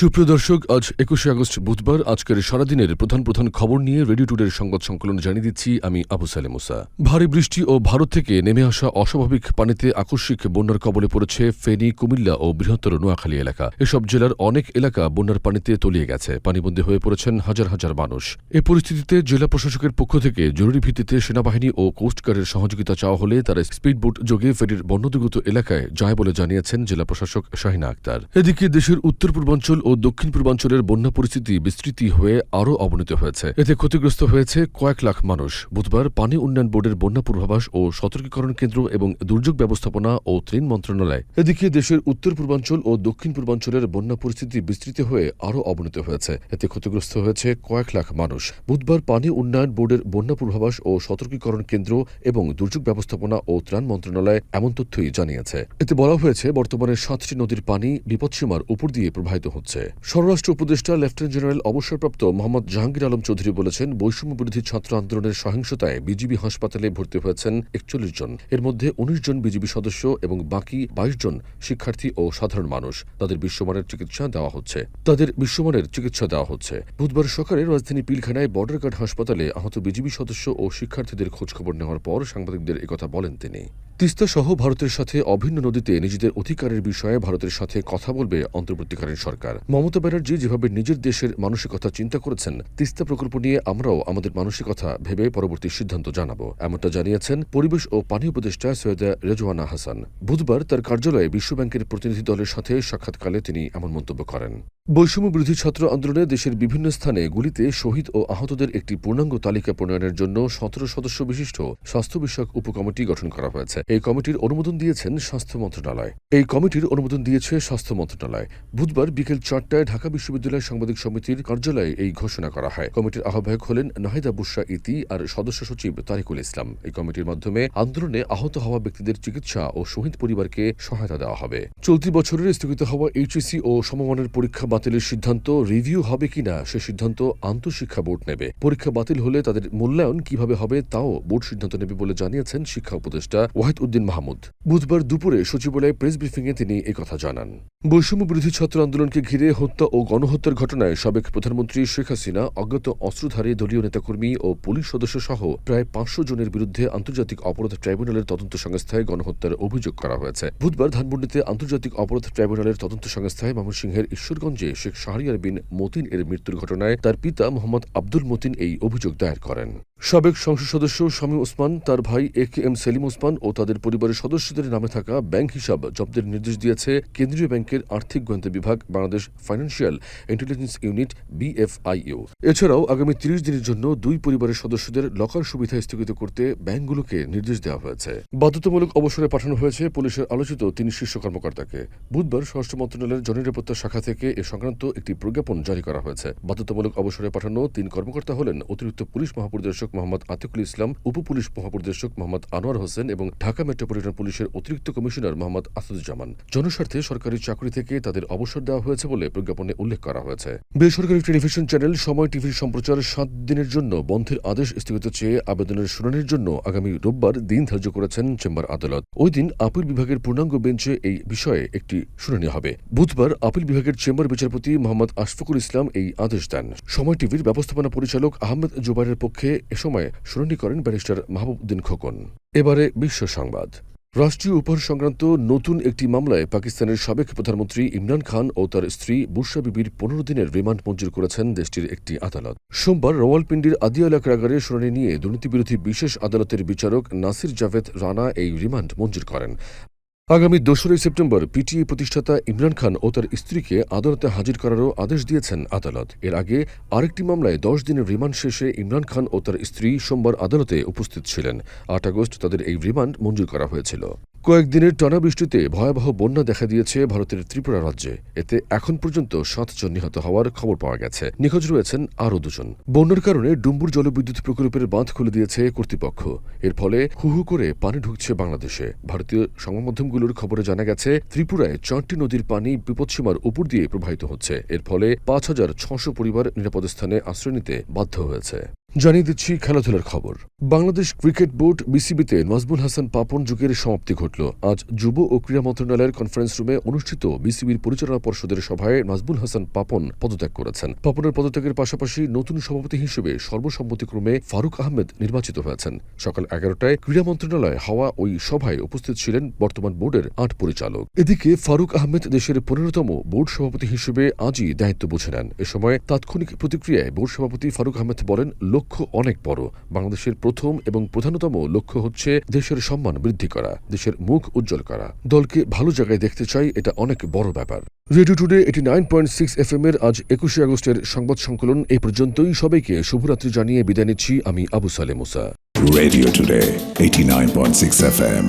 সুপ্রিয় দর্শক, আজ একুশে আগস্ট বুধবার আজকের সারাদিনের প্রধান প্রধান খবর নিয়ে রেডিও টুডের সংবাদ সংকলন জানিয়ে দিচ্ছি আমি আবু সালে মুসা ভারী বৃষ্টি ও ভারত থেকে নেমে আসা অস্বাভাবিক পানিতে আকস্মিক বন্যার কবলে পড়েছে ফেনী, কুমিল্লা ও বৃহত্তর নোয়াখালী এলাকা। এসব জেলার অনেক এলাকা বন্যার পানিতে তলিয়ে গেছে। পানিবন্দী হয়ে পড়েছেন হাজার হাজার মানুষ। এ পরিস্থিতিতে জেলা প্রশাসকের পক্ষ থেকে জরুরি ভিত্তিতে সেনাবাহিনী ও কোস্টগার্ডের সহযোগিতা চাওয়া হলে তারা স্পিডবোট যোগে ফেরির বন্যদুগত এলাকায় যায় বলে জানিয়েছেন জেলা প্রশাসক শাহিনা আক্তার। এদিকে দেশের উত্তর পূর্বাঞ্চল ও দক্ষিণ পূর্বাঞ্চলের বন্যা পরিস্থিতি বিস্তৃতি হয়ে আরও অবনতি হয়েছে। এতে ক্ষতিগ্রস্ত হয়েছে কয়েক লাখ মানুষ। বুধবার পানি উন্নয়ন বোর্ডের বন্যা পূর্বাভাস ও সতর্কীকরণ কেন্দ্র এবং দুর্যোগ ব্যবস্থাপনা ও ত্রিন মন্ত্রণালয়। এদিকে দেশের উত্তর পূর্বাঞ্চল ও দক্ষিণ পূর্বাঞ্চলের বন্যা পরিস্থিতি বিস্তৃত হয়ে আরও অবনতি হয়েছে। এতে ক্ষতিগ্রস্ত হয়েছে কয়েক লাখ মানুষ। বুধবার পানি উন্নয়ন বোর্ডের বন্যা পূর্বাভাস ও সতর্কীকরণ কেন্দ্র এবং দুর্যোগ ব্যবস্থাপনা ও ত্রাণ মন্ত্রণালয় এমন তথ্যই জানিয়েছে। এতে বলা হয়েছে, বর্তমানে সাতটি নদীর পানি বিপদসীমার উপর দিয়ে প্রবাহিত হচ্ছে। স্বরাষ্ট্র উপদেষ্টা লেফটেন্যান্ট জেনারেল অবসরপ্রাপ্ত মোহাম্মদ জাহাঙ্গীর আলম চৌধুরী বলেছেন, বৈষম্য বিরোধী ছাত্র আন্দোলনের সহিংসতায় বিজিবি হাসপাতালে ভর্তি হয়েছেন একচল্লিশ জন। এর মধ্যে উনিশ জন বিজিবি সদস্য এবং বাকি বাইশ জন শিক্ষার্থী ও সাধারণ মানুষ। তাদের বিশ্বমানের চিকিৎসা দেওয়া হচ্ছে। তাদের বিশ্বমানের চিকিৎসা দেওয়া হচ্ছে। বুধবার সকালে রাজধানী পিলখানায় বর্ডার গার্ড হাসপাতালে আহত বিজিবি সদস্য ও শিক্ষার্থীদের খোঁজখবর নেওয়ার পর সাংবাদিকদের একথা বলেন তিনি। তিস্তা সহ ভারতের সাথে অভিন্ন নদীতে নিজেদের অধিকারের বিষয়ে ভারতের সাথে কথা বলবে অন্তর্বর্তীকালীন সরকার। মমতা ব্যানার্জি যেভাবে নিজের দেশের মানসিকতা চিন্তা করেছেন, তিস্তা প্রকল্প নিয়ে আমরাও আমাদের মানসিকতা ভেবে পরবর্তী সিদ্ধান্ত জানাব, এমনটা জানিয়েছেন পরিবেশ ও পানি উপদেষ্টা সৈয়দা রেজওয়ানা হাসান। বুধবার তার কার্যালয়ে বিশ্বব্যাংকের প্রতিনিধি দলের সাথে সাক্ষাৎকালে তিনি এমন মন্তব্য করেন। বৈষম্য বিরোধী ছাত্র আন্দোলনে দেশের বিভিন্ন স্থানে গুলিতে শহীদ ও আহতদের একটি পূর্ণাঙ্গ তালিকা প্রণয়নের জন্য সতেরো সদস্য বিশিষ্ট স্বাস্থ্য বিষয়ক উপকমিটি গঠন করা হয়েছে। এই কমিটির অনুমোদন দিয়েছেন স্বাস্থ্য মন্ত্রণালয়। এই কমিটির অনুমোদন দিয়েছে স্বাস্থ্য মন্ত্রণালয়। বুধবার বিকেল চারটায় ঢাকা বিশ্ববিদ্যালয় সাংবাদিক সমিতির কার্যালয়ে এই ঘোষণা করা হয়। কমিটির আহ্বায়ক হলেন নাহিদা বুশরা ইতি আর সদস্য সচিব তারিকুল ইসলাম। এই কমিটির মাধ্যমে আন্দোলনে আহত হওয়া ব্যক্তিদের চিকিৎসা ও শহীদ পরিবারকে সহায়তা দেওয়া হবে। চলতি বছরের স্থগিত হওয়া এইচএসি ও সমমানের পরীক্ষা বাতিলের সিদ্ধান্ত রিভিউ হবে কিনা সে সিদ্ধান্ত আন্তঃশিক্ষা বোর্ড নেবে। পরীক্ষা বাতিল হলে তাদের মূল্যায়ন কীভাবে হবে তাও বোর্ড সিদ্ধান্ত নেবে বলে জানিয়েছেন শিক্ষা উপদেষ্টা ওয়াহিদ উদ্দিন মাহমুদ। বুধবার দুপুরে সচিবালয়ে প্রেস ব্রিফিংয়ে তিনি একথা জানান। বৈষম্য বিরোধী ছাত্র আন্দোলনকে ঘিরে হত্যা ও গণহত্যার ঘটনায় সাবেক প্রধানমন্ত্রী শেখ হাসিনা, অজ্ঞাত অস্ত্রধারী দলীয় নেতাকর্মী ও পুলিশ সদস্য সহ প্রায় পাঁচশো জনের বিরুদ্ধে আন্তর্জাতিক অপরাধ ট্রাইব্যুনালের তদন্ত সংস্থায় গণহত্যার অভিযোগ করা হয়েছে। বুধবার ধানমন্ডিতে আন্তর্জাতিক অপরাধ ট্রাইব্যুনালের তদন্ত সংস্থায় ময়মনসিংহের ঈশ্বরগঞ্জে শেখ শাহরিয়ার বিন মতিন এর মৃত্যুর ঘটনায় তার পিতা মোহাম্মদ আব্দুল মতিন এই অভিযোগ দায়ের করেন। সাবেক সংসদ সদস্য শামীম ওসমান, তার ভাই A K M Selim Osman ও তাদের পরিবারের সদস্যদের নামে থাকা ব্যাংক হিসাব জব্দের নির্দেশ দিয়েছে কেন্দ্রীয় ব্যাংকের আর্থিক গোয়েন্দা বিভাগ, Bangladesh Financial Intelligence Unit BFIU এছাড়াও আগামী তিরিশ দিনের জন্য দুই পরিবারের সদস্যদের লকার সুবিধা স্থগিত করতে ব্যাংকগুলোকে নির্দেশ দেওয়া হয়েছে। বাধ্যতামূলক অবসরে পাঠানো হয়েছে পুলিশের আলোচিত তিন শীর্ষ কর্মকর্তাকে। বুধবার স্বরাষ্ট্র মন্ত্রণালয়ের জননিরাপত্তা শাখা থেকে এ সংক্রান্ত একটি প্রজ্ঞাপন জারি করা হয়েছে। বাধ্যতামূলক অবসরে পাঠানো তিন কর্মকর্তা হলেন অতিরিক্ত পুলিশ মহাপরিদর্শক মোহাম্মদ আতিকুল ইসলাম উপ পুলিশ মহাপরিদর্শক মোহাম্মদ আনোয়ার হোসেন এবং ঢাকা মেট্রোপলিটন পুলিশের অতিরিক্ত কমিশনার মোহাম্মদ আসাদুজ্জামান। জনস্বার্থে সরকারি চাকরি থেকে তাদের অবসর দেওয়া হয়েছে বলে প্রজ্ঞাপনে উল্লেখ করা হয়েছে। বেসরকারি টেলিভিশন চ্যানেল সময় টিভির সম্প্রচার সাত দিনের জন্য বন্ধের আদেশ স্থগিত চেয়ে আবেদনের শুনানির জন্য আগামী রোববার দিন ধার্য করেছেন চেম্বার আদালত। ওই দিন আপিল বিভাগের পূর্ণাঙ্গ বেঞ্চে এই বিষয়ে একটি শুনানি হবে। বুধবার আপিল বিভাগের চেম্বার বিচারপতি মোহাম্মদ আশফাকুল ইসলাম এই আদেশ দেন। সময় টিভির ব্যবস্থাপনা পরিচালক আহমেদ জুবাইরের পক্ষে সময় শুনানি করেন ব্যারিস্টার মাহবুব উদ্দিন খোকন। এবারে বিশ্ব সংবাদ। রাষ্ট্রীয় উপহার সংক্রান্ত নতুন একটি মামলায় পাকিস্তানের সাবেক প্রধানমন্ত্রী ইমরান খান ও তার স্ত্রী বুশরা বিবির পনেরো দিনের রিমান্ড মঞ্জুর করেছেন দেশটির একটি আদালত। সোমবার রওয়ালপিন্ডির আদিয়ালা কারাগারে শুনানি নিয়ে দুর্নীতিবিরোধী বিশেষ আদালতের বিচারক নাসির জাভেদ রানা এই রিমান্ড মঞ্জুর করেন। আগামী দোসরাই সেপ্টেম্বর পিটিএ প্রতিষ্ঠাতা ইমরান খান ও তার স্ত্রীকে আদালতে হাজির করারও আদেশ দিয়েছেন আদালত। এর আগে আরেকটি মামলায় দশ দিনের রিমান্ড শেষে ইমরান খান ও তার স্ত্রী সোমবার আদালতে উপস্থিত ছিলেন। আট আগস্ট তাদের এই রিমান্ড মঞ্জুর করা হয়েছিল। কয়েকদিনের টানা বৃষ্টিতে ভয়াবহ বন্যা দেখা দিয়েছে ভারতের ত্রিপুরা রাজ্যে। এতে এখন পর্যন্ত সাতজন নিহত হওয়ার খবর পাওয়া গেছে। নিখোঁজ রয়েছেন আরও দুজন। বন্যার কারণে ডুম্বুর জলবিদ্যুৎ প্রকল্পের বাঁধ খুলে দিয়েছে কর্তৃপক্ষ। এর ফলে হু হু করে পানি ঢুকছে বাংলাদেশে। ভারতীয় সংবাদমাধ্যমগুলোর খবরে জানা গেছে, ত্রিপুরায় চারটি নদীর পানি বিপদসীমার উপর দিয়ে প্রবাহিত হচ্ছে। এর ফলে পাঁচ হাজার ছশো পরিবার নিরাপদ স্থানে আশ্রয় নিতে বাধ্য হয়েছে। জানিয়ে দিচ্ছি খেলাধুলার খবর। বাংলাদেশ ক্রিকেট বোর্ড বিসিবিতে নাজমুল হাসান পাপন যুগের সমাপ্তি ঘটল। আজ যুব ও ক্রীড়া মন্ত্রণালয়ের কনফারেন্স রুমে অনুষ্ঠিত বিসিবির পরিচালনা পর্ষদের সভায় নাজমুল হাসান পাপন পদত্যাগ করেছেন। পাপনের পদত্যাগের পাশাপাশি নতুন সভাপতি হিসেবে সর্বসম্মতিক্রমে ফারুক আহমেদ নির্বাচিত হয়েছেন। সকাল এগারোটায় ক্রীড়া মন্ত্রণালয়ে হওয়া ওই সভায় উপস্থিত ছিলেন বর্তমান বোর্ডের আট পরিচালক। এদিকে ফারুক আহমেদ দেশের পনেরোতম বোর্ড সভাপতি হিসেবে আজই দায়িত্ব বুঝে নেন। এ সময় তাৎক্ষণিক প্রতিক্রিয়ায় বোর্ড সভাপতি ফারুক আহমেদ বলেন লক্ষ্য অনেক বড়। বাংলাদেশের প্রথম এবং প্রধানতম লক্ষ্য হচ্ছে দেশের সম্মান বৃদ্ধি করা দেশের মুখ উজ্জ্বল করা। দলকে ভালো জায়গায় দেখতে চাই এটা অনেক বড় ব্যাপার। রেডিও টুডে এটি nine point six F M এর আজ একুশে আগস্টের সংবাদ সংকলন। এই পর্যন্তই সবাইকে শুভরাত্রি জানিয়ে বিদায় নিচ্ছি আমি আবু সালে মুসা Radio Today, 89.6 FM.